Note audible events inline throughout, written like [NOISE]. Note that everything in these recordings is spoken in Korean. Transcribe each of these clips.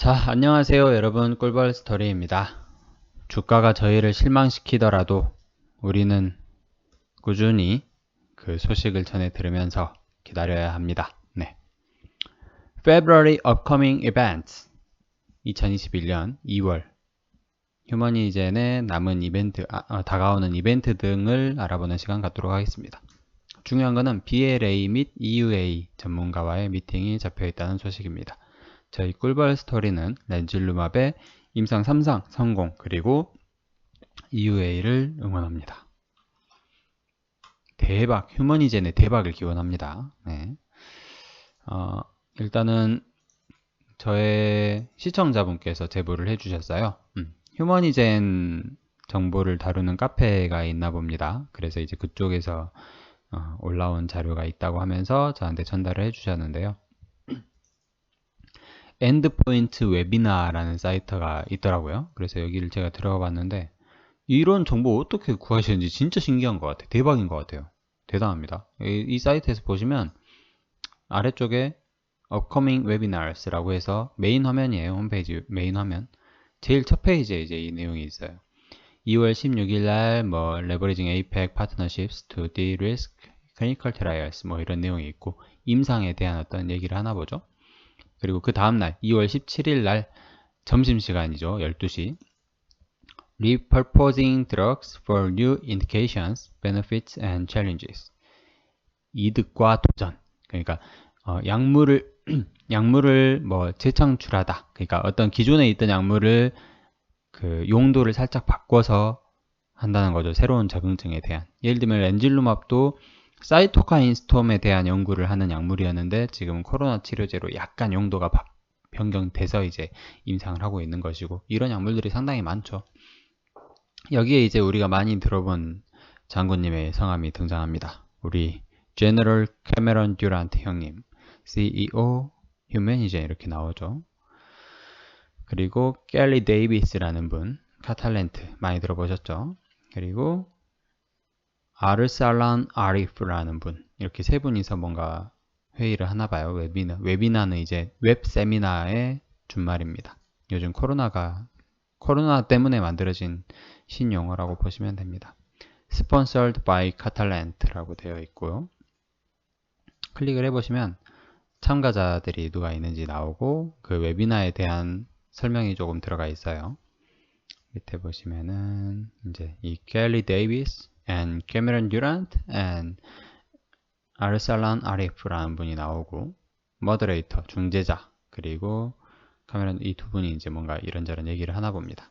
자, 안녕하세요 여러분 꿀벌 스토리입니다. 주가가 저희를 실망시키더라도 우리는 꾸준히 그 소식을 전해 들으면서 기다려야 합니다. 네. February Upcoming Events 2021년 2월 휴머니젠의 남은 이벤트, 아, 어, 다가오는 이벤트 등을 알아보는 시간 갖도록 하겠습니다. 중요한 것은 BLA 및 EUA 전문가와의 미팅이 잡혀 있다는 소식입니다. 저희 꿀벌 스토리는 렌질루맙의 임상 3상 성공 그리고 EUA를 응원합니다. 대박, 휴머니젠의 대박을 기원합니다. 네. 어, 일단은 저의 시청자분께서 제보를 해주셨어요. 음, 휴머니젠 정보를 다루는 카페가 있나 봅니다. 그래서 이제 그쪽에서 어, 올라온 자료가 있다고 하면서 저한테 전달을 해주셨는데요. 엔드포인트 웨비나라는 사이트가 있더라고요. 그래서 여기를 제가 들어가 봤는데 이런 정보 어떻게 구하시는지 진짜 신기한 것 같아요. 대박인 것 같아요. 대단합니다. 이, 이 사이트에서 보시면 아래쪽에 upcoming webinars라고 해서 메인 화면이에요. 홈페이지 메인 화면. 제일 첫 페이지에 이제 이 내용이 있어요. 2월 16일 날뭐 leveraging APEC partnerships to de-risk clinical trials 뭐 이런 내용이 있고 임상에 대한 어떤 얘기를 하나 보죠. 그리고 그 다음날 2월 17일 날 점심시간이죠. 12시. Repurposing drugs for new indications, benefits and challenges. 이득과 도전. 그러니까 어, 약물을 [CLEARS THROAT] 약물을 뭐 재창출하다. 그러니까 어떤 기존에 있던 약물을 그 용도를 살짝 바꿔서 한다는 거죠. 새로운 적응증에 대한. 예를 들면 렌질루맙도 사이토카인 스톰에 대한 연구를 하는 약물이었는데 지금 코로나 치료제로 약간 용도가 변경돼서 이제 임상을 하고 있는 것이고 이런 약물들이 상당히 많죠. 여기에 이제 우리가 많이 들어본 장군님의 성함이 등장합니다. 우리 제너럴 캐메런 듀란트 형님, CEO 휴메니제 이렇게 나오죠. 그리고 갤리 데이비스라는 분, 카탈렌트 많이 들어보셨죠? 그리고 아르살란 아리프라는 분 이렇게 세 분이서 뭔가 회의를 하나 봐요. 웨비나. 웨비나는 이제 웹 세미나의 준말입니다. 요즘 코로나가 코로나 때문에 만들어진 신용어라고 보시면 됩니다. Sponsored by Catalent라고 되어 있고요. 클릭을 해보시면 참가자들이 누가 있는지 나오고 그 웨비나에 대한 설명이 조금 들어가 있어요. 밑에 보시면은 이제 이 갤리 데이비스 and Cameron Durant and 아르살란 아리프라는 분이 나오고 머더레이터 중재자 그리고 카메론 이두 분이 이제 뭔가 이런저런 얘기를 하나 봅니다.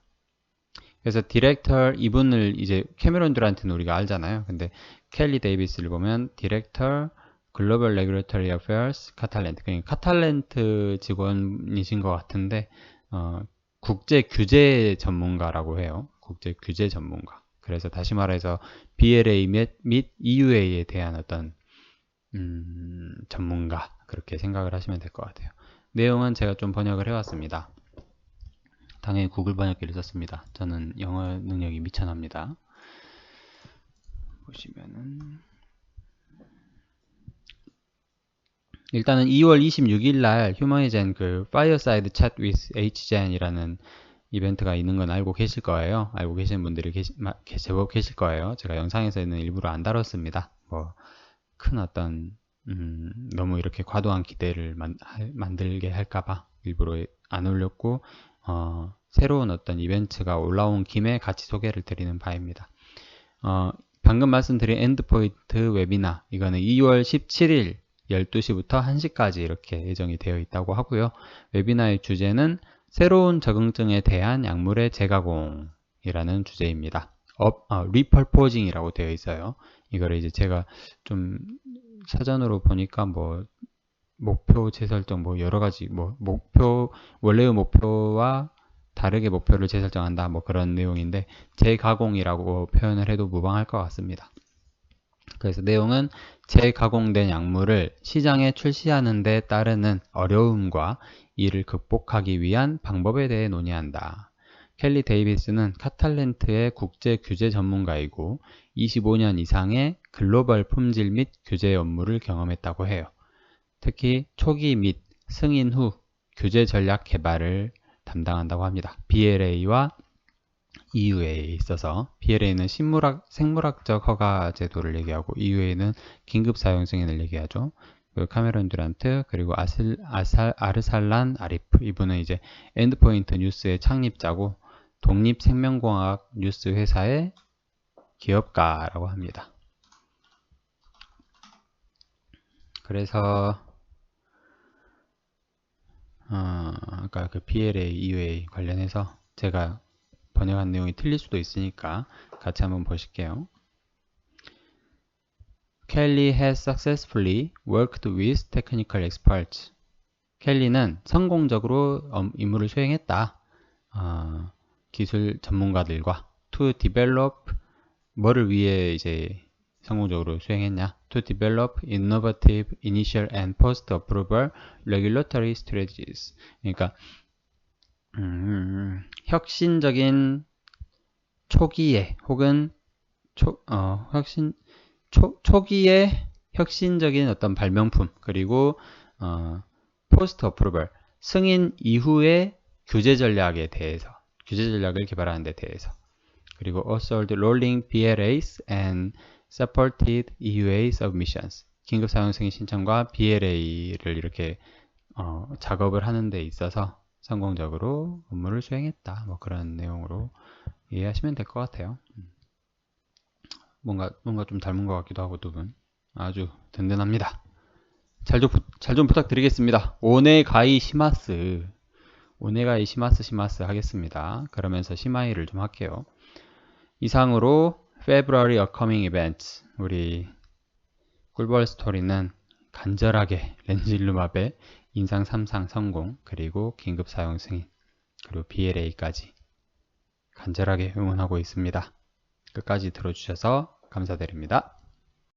그래서 디렉터 이분을 이제 캐메론 듀란트는 우리가 알잖아요. 근데 켈리 데이비스를 보면 디렉터 글로벌 레귤레터리 어페어스 카탈렌트 그러니까 카탈렌트 직원이신 것 같은데 어, 국제 규제 전문가라고 해요. 국제 규제 전문가. 그래서 다시 말해서 BLA 및, 및 EUA에 대한 어떤 음, 전문가 그렇게 생각을 하시면 될 것 같아요. 내용은 제가 좀 번역을 해왔습니다. 당연히 구글 번역기를 썼습니다. 저는 영어 능력이 미천합니다. 보시면은 일단은 2월 26일 날 휴머니젠 그 Fireside Chat with HGen이라는 이벤트가 있는 건 알고 계실 거예요. 알고 계시는 분들이 계시, 제법 계실 거예요. 제가 영상에서는 일부러 안 다뤘습니다. 뭐 큰 어떤 음, 너무 이렇게 과도한 기대를 만, 할, 만들게 할까봐 일부러 안 올렸고 어, 새로운 어떤 이벤트가 올라온 김에 같이 소개를 드리는 바입니다. 어, 방금 말씀드린 엔드포인트 웨비나 이거는 2월 17일 12시부터 1시까지 이렇게 예정이 되어 있다고 하고요. 웨비나의 주제는 새로운 적응증에 대한 약물의 재가공이라는 주제입니다. 업, 아, 리펄포징이라고 되어 있어요. 이거를 이제 제가 좀 사전으로 보니까 뭐 목표 재설정 뭐 여러 가지 뭐 목표 원래의 목표와 다르게 목표를 재설정한다 뭐 그런 내용인데 재가공이라고 표현을 해도 무방할 것 같습니다. 그래서 내용은 재가공된 약물을 시장에 출시하는 데 따르는 어려움과 이를 극복하기 위한 방법에 대해 논의한다. 켈리 데이비스는 카탈렌트의 국제 규제 전문가이고 25년 이상의 글로벌 품질 및 규제 업무를 경험했다고 해요. 특히 초기 및 승인 후 규제 전략 개발을 담당한다고 합니다. BLA와 EUA에 있어서 BLA는 신물학, 생물학적 허가 제도를 얘기하고 EUA는 긴급 사용 승인을 얘기하죠. 그 카메론 듀란트 그리고 아슬, 아살, 아르살란 아리프 이분은 이제 엔드포인트 뉴스의 창립자고 독립생명공학 뉴스 회사의 기업가라고 합니다. 그래서 어, 아까 그 PLA, EUA 관련해서 제가 번역한 내용이 틀릴 수도 있으니까 같이 한번 보실게요. Kelly has successfully worked with technical experts. 켈리는 성공적으로 임무를 수행했다. 어, 기술 전문가들과 to develop 뭐를 위해 이제 성공적으로 수행했냐? To develop innovative initial and post-approval regulatory strategies. 그러니까 음, 혁신적인 초기에 혹은 초, 어, 혁신 초, 초기에 혁신적인 어떤 발명품 그리고 어, 포스트 어프로벌 승인 이후의 규제 전략에 대해서 규제 전략을 개발하는 데 대해서 그리고 also the rolling BLAs and supported EUA submissions 긴급 사용 승인 신청과 BLA를 이렇게 어, 작업을 하는 데 있어서 성공적으로 업무를 수행했다. 뭐 그런 내용으로 이해하시면 될 것 같아요. 음. 뭔가 뭔가 좀 닮은 것 같기도 하고 두 분 아주 든든합니다. 잘좀 잘좀 부탁드리겠습니다. 오네가이 시마스 오네가이 시마스 시마스 하겠습니다. 그러면서 시마이를 좀 할게요. 이상으로 February upcoming events 우리 꿀벌 스토리는 간절하게 렌질루맙의 인상 3상 성공, 그리고 긴급 사용 승인, 그리고 BLA까지 간절하게 응원하고 있습니다. 끝까지 들어주셔서 감사드립니다.